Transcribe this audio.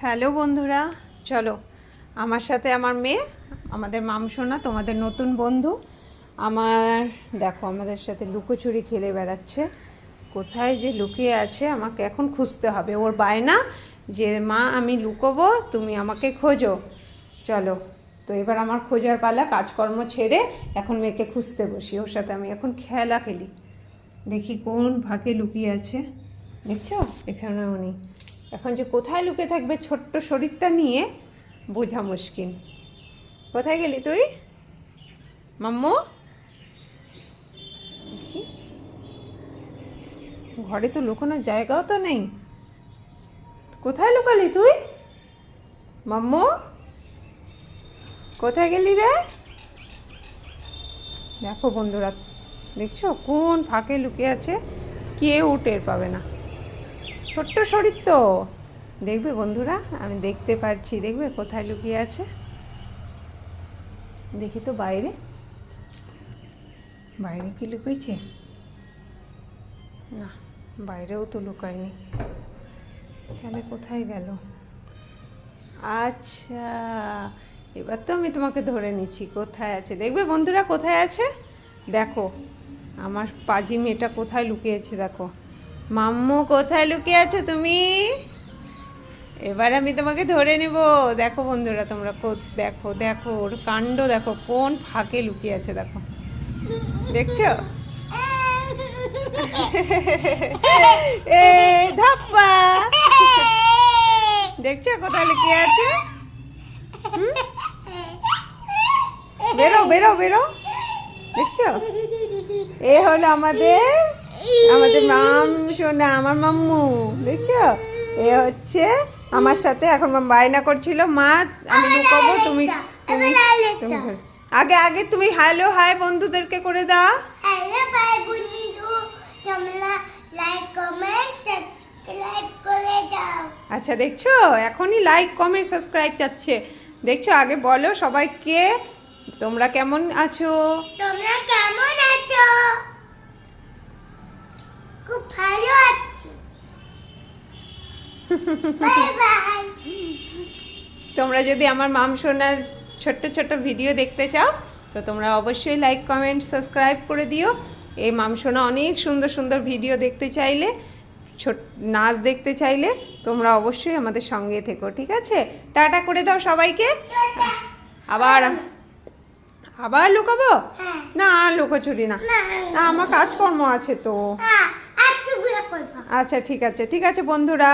Hello বন্ধুরা, চলো। আমার সাথে আমার মেয়ে, আমাদের মামসোনা, তোমাদের নতুন বন্ধু। আমার, দেখো, আমাদের সাথে লুকোচুরি খেলে বেড়াচ্ছে। কোথায় যে লুকিয়ে আছে, আমাকে এখন খুঁজতে হবে। ওর বায়না যে, মা, আমি লুকোবো, তুমি আমাকে খোঁজো। চলো, তো এবার আমার খোঁজার পালা, কাজকর্ম ছেড়ে এখন মেয়েকে খুঁজতে বসি। ওর সাথে আমি এখন খেলা খেলি। দেখি কোন ভাগে লুকিয়ে আছে। দেখছ? এখানেও নেই এখন যে কোথায় লুকে থাকবে ছোট্ট শরীরটা নিয়ে বোঝা মুশকিল। কোথায় গেলি তুই? মাম্মু? ঘরে তো লুকোনোর জায়গাও তো নেই। কোথায় লুকালি তুই? মাম্মু? কোথায় গেলি রে? দেখো বন্ধুরা, দেখছ? কোন ফাঁকে লুকিয়ে আছে? কেউ টের পাবে না। ছোট্ট শরীর তো। দেখবে বন্ধুরা, আমি দেখতে পারছি। দেখবে কোথায় লুকিয়ে আছে? দেখি তো বাইরে। বাইরে কি লুকিয়েছে? না, বাইরেও তো লুকায়নি। তাহলে কোথায় গেল? আচ্ছা এবার তো আমি তোমাকে ধরে নিচ্ছি, কোথায় আছে? দেখবে বন্ধুরা কোথায় আছে? দেখো, আমার পাজি মেয়েটা কোথায় লুকিয়েছে, দেখো। মাম্মু, কোথায় লুকিয়ে আছো তুমি? এবার আমি তোমাকে ধরে নেব। দেখো বন্ধুরা, তোমরা দেখো দেখো, ওর কাণ্ড দেখো, কোন ফাঁকে লুকিয়ে আছে দেখো। দেখছ? এ, ধাপ্পা! দেখছ কোথায় লুকিয়ে আছে? বেরো বেরো বেরো। দেখছ? এ হলো আমাদের আমাদের মাম শোনা আমার মাম্মু দেখছ? এ হচ্ছে আমার সাথে এখন বায়না করছিল মা আমি লুকাবো তুমি তুমি তুমি আগে আগে তুমি হ্যালো হাই বন্ধুদেরকে করে দাও। হ্যালো ভাই বন্ধু তোমরা লাইক কমেন্ট সাবস্ক্রাইব করে দাও। আচ্ছা দেখছ? এখনই লাইক কমেন্ট সাবস্ক্রাইব চাচ্ছে দেখছ আগে বলো সবাইকে তোমরা কেমন আছো? তোমরা কেমন আছো? ভালো আছি। তোমরা যদি আমার মাম সোনার ছোট্ট ছোট্ট ভিডিও দেখতে চাও তো তোমরা অবশ্যই লাইক কমেন্ট সাবস্ক্রাইব করে দিও। এই মাম সোনা অনেক সুন্দর সুন্দর ভিডিও দেখতে চাইলে ছোট নাচ দেখতে চাইলে তোমরা অবশ্যই আমাদের সঙ্গে থেকো ঠিক আছে? টাটা করে দাও সবাইকে। আবার আবার লুকাবো? হ্যাঁ। না লুকোচুরি না। না। না আমার কাজকর্ম আছে তো। আচ্ছা ঠিক আছে। ঠিক আছে বন্ধুরা